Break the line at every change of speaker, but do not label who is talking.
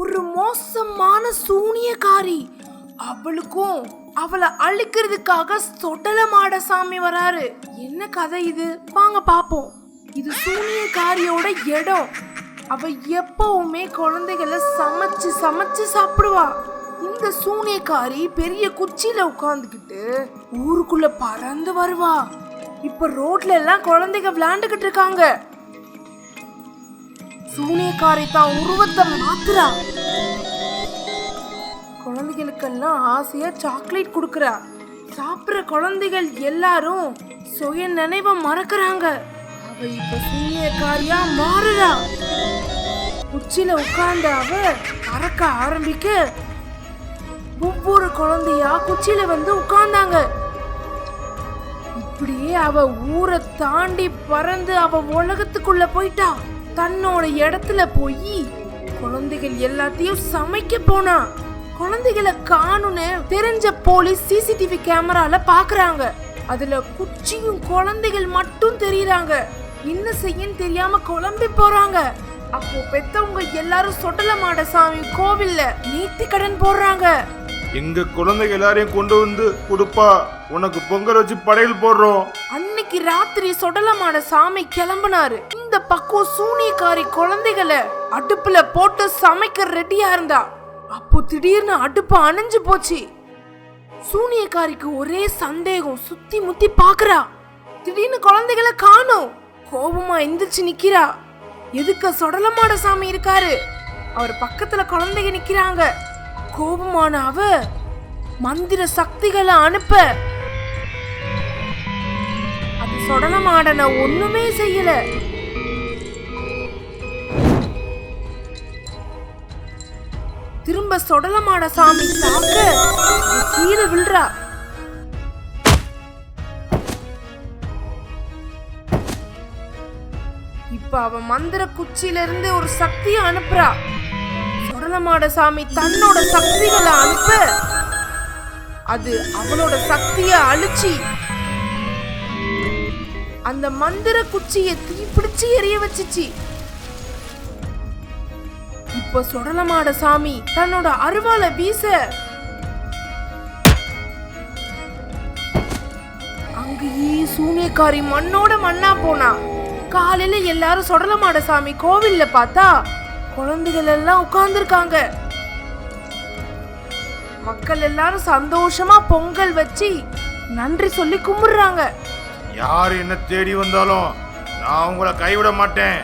ஒரு மோசமான சூனியக்காரி. அவளுக்கும் அவளை அழிக்கிறதுக்காக சொடலமாட சாமி வராரு. என்ன கதை இது? வாங்க பாப்போம். இது சூனியக்காரியோட இடம். அவ எப்பவுமே குழந்தைகளை சமைச்சு சமைச்சு சாப்பிடுவா. இந்த சூனியக்காரி பெரிய குச்சியில உட்காந்துக்கிட்டு ஊருக்குள்ள பறந்து வருவா. இப்ப ரோட்ல எல்லாம் குழந்தைங்க விளையாண்டுகிட்டு இருக்காங்க. சூனியக்காரி தான் உருவத்தை மாத்துறா குழந்தைகளுக்கெல்லாம் ஆசையா சாக்லேட் கொடுக்குறா. சாப்பிட்ற குழந்தைகள் எல்லாரும் சுய நினைவை மறக்கிறாங்க. அவ இப்ப சூனியக்காரியா மாறுறா. உச்சில உட்கார்ந்த அவ அறக்க ஆரம்பிக்க ஒவ்வொரு குழந்தையா குச்சியில வந்து உட்கார்ந்தாங்க. இப்படியே அவ ஊரை தாண்டி பறந்து அவ உலகத்துக்குள்ள போயிட்டா. தன்னோட இடத்துல போய் குழந்தைகள் எல்லாத்தையும் சமைக்க போனா குழந்தைகளை காணுன்னு தெரிஞ்ச போலீஸ் சிசிடிவி கேமரால பாக்குறாங்க. அதுல குச்சியும் குழந்தைகள் மட்டும் தெரியறாங்க. என்ன செய்யன்னு தெரியாம குழம்பி போறாங்க. அப்போ பெத்தவங்க எல்லாரும் சொட்டலமாட சாமி கோவில்ல நீத்தி கடன் போடுறாங்க.
எங்க குழந்தைங்க எல்லாரையும் கொண்டு வந்து கொடுப்பா உனக்கு பொங்கல் வச்சு படையல் போடுறோம்.
அன்னைக்கு ராத்திரி சொடலமான சாமி கிளம்புனாரு. இந்த பக்கம் சூனியக்காரி குழந்தைகளை அடுப்புல போட்டு சமைக்க ரெடியா இருந்தா அப்போ திடீர்னு அடுப்பு அணைஞ்சு போச்சு. சூனியக்காரிக்கு ஒரே சந்தேகம் சுத்தி முத்தி பாக்குறா. திடீர்னு குழந்தைகளை காணும். கோபமா எந்திரிச்சு நிக்கிறா. எதுக்க சொடலமாட சாமி இருக்காரு? அவர் பக்கத்துல குழந்தைங்க நிக்கிறாங்க. கோபமான அவ மந்திர சக்திகளை அனுப்ப. அது சொடலமாடன ஒண்ணுமே செய்யல. திரும்ப சொடலமாட சாமி தாக்க கீழே விழுறா. இப்ப அவ மந்திர குச்சியில இருந்து ஒரு சக்தியை அனுப்புறா. சொடலமாட சாமி தன்னோட சக்திகளை அனுப்ப. அது அவளோட சக்தியை அழிச்சி. அந்த மந்திர குச்சியை தீப்பிடிச்சு எரிய வச்சுச்சு. அப்ப சுடலமாட சாமி. தன்னோட அருவாளை வீச. அங்கேயே சூனியக்காரி மண்ணோட மண்ணா போனா. காலையில எல்லாரும் சுடலமாட சாமி கோவில்ல பார்த்தா குழந்தைகள் எல்லாம் உட்கார்ந்துருக்காங்க. மக்கள் எல்லாரும் சந்தோஷமா பொங்கல் வச்சு நன்றி சொல்லி கும்பிடுறாங்க.
யார் என்ன தேடி வந்தாலும் நான் உங்களை கைவிட மாட்டேன்.